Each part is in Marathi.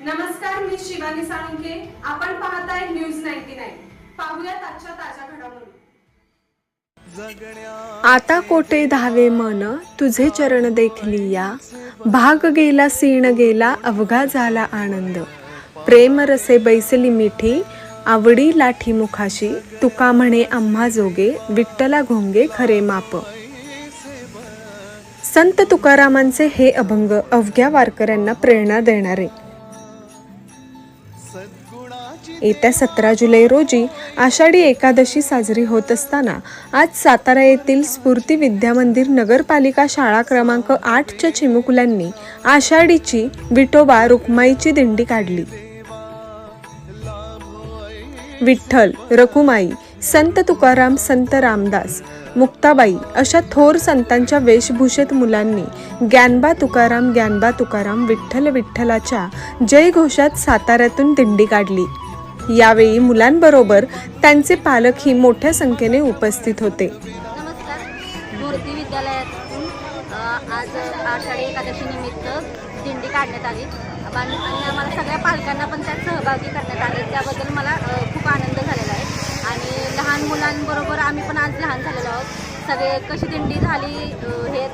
नमस्कार मी शिवानी साळुंके आपण पाहताय न्यूज नाईन्टी नाईन. पाहूयात आजच्या ताज्या घडामोडी. आता कोटे धावे मन तुझे चरण देखली या. भाग गेला सीण गेला अवघा झाला आनंद. प्रेम रसे बैसली मिठी आवडी लाठी मुखाशी. तुका म्हणे आम्हा जोगे विठ्ठला घोंगे खरे माप. संत तुकारामांचे हे अभंग अवघ्या वारकऱ्यांना प्रेरणा देणारे. येत्या सतरा जुलै रोजी आषाढी एकादशी साजरी होत असताना आज सातारा येथील स्फूर्ती विद्यामंदिर नगरपालिका शाळा क्रमांक आठच्या चिमुकल्यांनी आषाढीची विठोबा रुक्माईची दिंडी काढली. विठ्ठल रकुमाई संत तुकाराम संत रामदास मुक्ताबाई अशा थोर संतांच्या वेशभूषेत मुलांनी ज्ञानबा तुकाराम ज्ञानबा तुकाराम विठ्ठल विठ्ठलाच्या जयघोषात साताऱ्यातून दिंडी काढली. यावेळी मुलांबरोबर त्यांचे पालकही मोठ्या संख्येने उपस्थित होते. नमस्कार. मूर्ती विद्यालयातून आज आषाढी एकादशी निमित्त दिंडी काढण्यात आली. आणि आणि आम्हाला सगळ्या पालकांना पण त्यात सहभागी करण्यात आले. त्याबद्दल मला खूप आनंद झालेला आहे. आणि लहान मुलांबरोबर आम्ही पण आज लहान झालेलो आहोत. सगळे कशी दिंडी झाली हे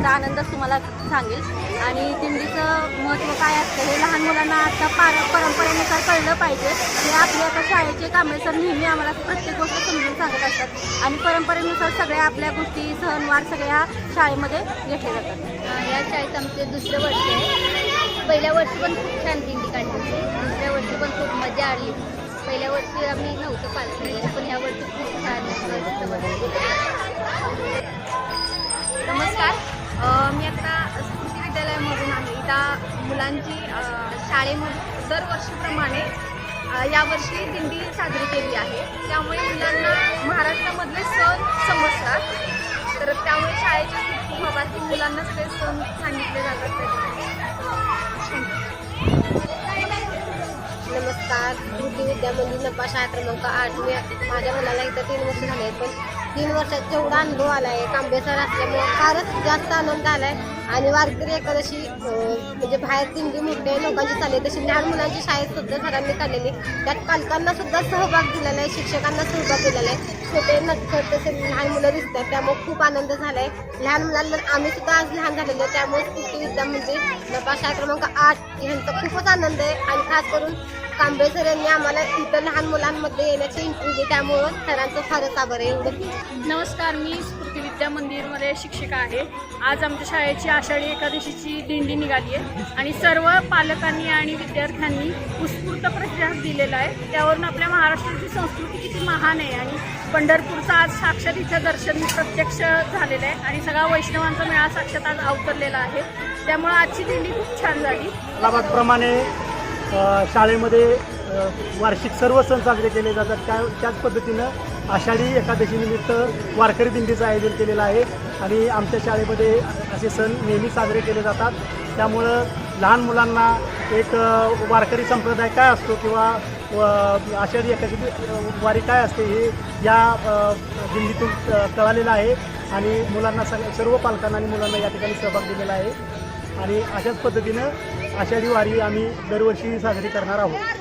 तर आनंद आनंदच तुम्हाला सांगेल. आणि दिंडीचं महत्त्व काय असतं हे लहान मुलांना आता पार परंपरेनुसार कळलं पाहिजे. हे आपले आता शाळेचे कांबळे सर नेहमी आम्हाला प्रत्येक गोष्ट समजून सांगत असतात. आणि परंपरेनुसार सगळ्या आपल्या गोष्टी सणवार सगळ्या शाळेमध्ये घेतले जातात. या शाळेत आमचे दुसरं वर्ष आहे. पहिल्या वर्षी पण खूप छान दिंडी काढली होती. दुसऱ्या वर्षी पण खूप मजा आली. पहिल्या वर्षी आम्ही नव्हतं पालक पण ह्या वर्षी खूप छान मुलांची शाळेमध्ये दरवर्षीप्रमाणे यावर्षी दिंडी साजरी केली आहे. त्यामुळे मुलांना महाराष्ट्रामधले सण समजतात. तर त्यामुळे शाळेच्या सहभागी मुलांनाच ते सण सांगितले जातात. नमस्कार. कृती विद्यामंदिर नपा शाळा क्रमांक आठ. मी माझ्या मुलाला इथं तीन वर्ष झाले पण तीन वर्षात जेवढा अनुभव आला आहे कांबे सर असल्यामुळे फारच जास्त आनंद आला आहे आणि वारकरी एकादशी म्हणजे बाहेर दिंडी मोठे लोकांची चालली तशी लहान मुलांची शाळेत सुद्धा सरांनी काढलेली. त्यात पालकांना सुद्धा सहभाग दिलेला आहे शिक्षकांना सहभाग दिलेला आहे. छोटे नटखट तसे लहान मुलं दिसतात त्यामुळे खूप आनंद झाला आहे लहान मुलांना आम्ही सुद्धा आज लहान झालेलो आहे त्यामुळे कृती विद्या म्हणजे नपा शाळा क्रमांक आठ यांचा खूपच आनंद आहे. आणि खास करून कांबळे सर यांनी आम्हाला इतर लहान मुलांमध्ये येण्याची इंटरव्ह्यू दिली त्यामुळं सरांचं फारच आभार आहे. एवढं. नमस्कार मी सरस्वती विद्या मंदिरमध्ये शिक्षिका आहे. आज आमच्या शाळेची आषाढी एकादशीची दिंडी निघाली आहे. आणि सर्व पालकांनी आणि विद्यार्थ्यांनी उत्स्फूर्त प्रतिसाद दिलेला आहे. त्यावरून आपल्या महाराष्ट्राची संस्कृती किती महान आहे आणि पंढरपूरचं आज साक्षात इथं दर्शन प्रत्यक्ष झालेलं आहे. आणि सगळा वैष्णवांचा मेळा साक्षात आज अवतरलेला आहे. त्यामुळं आजची दिंडी खूप छान झाली. अलाहाबादप्रमाणे शाळेमध्ये वार्षिक सर्व सण साजरे केले जातात. त्या त्याच पद्धतीनं आषाढी एकादशीनिमित्त वारकरी दिंडीचं आयोजन केलेलं आहे आणि आमच्या शाळेमध्ये असे सण नेहमी साजरे केले जातात. त्यामुळं लहान मुलांना एक वारकरी संप्रदाय काय असतो किंवा व आषाढी एकादशी वारी काय असते हे या दिंडीतून कळालेलं आहे आणि मुलांना सग सर्व पालकांना आणि मुलांना या ठिकाणी सहभाग दिलेला आहे. आणि अशाच पद्धतीनं आषाढी वारी आम्ही दरवर्षी साजरी करणार आहोत.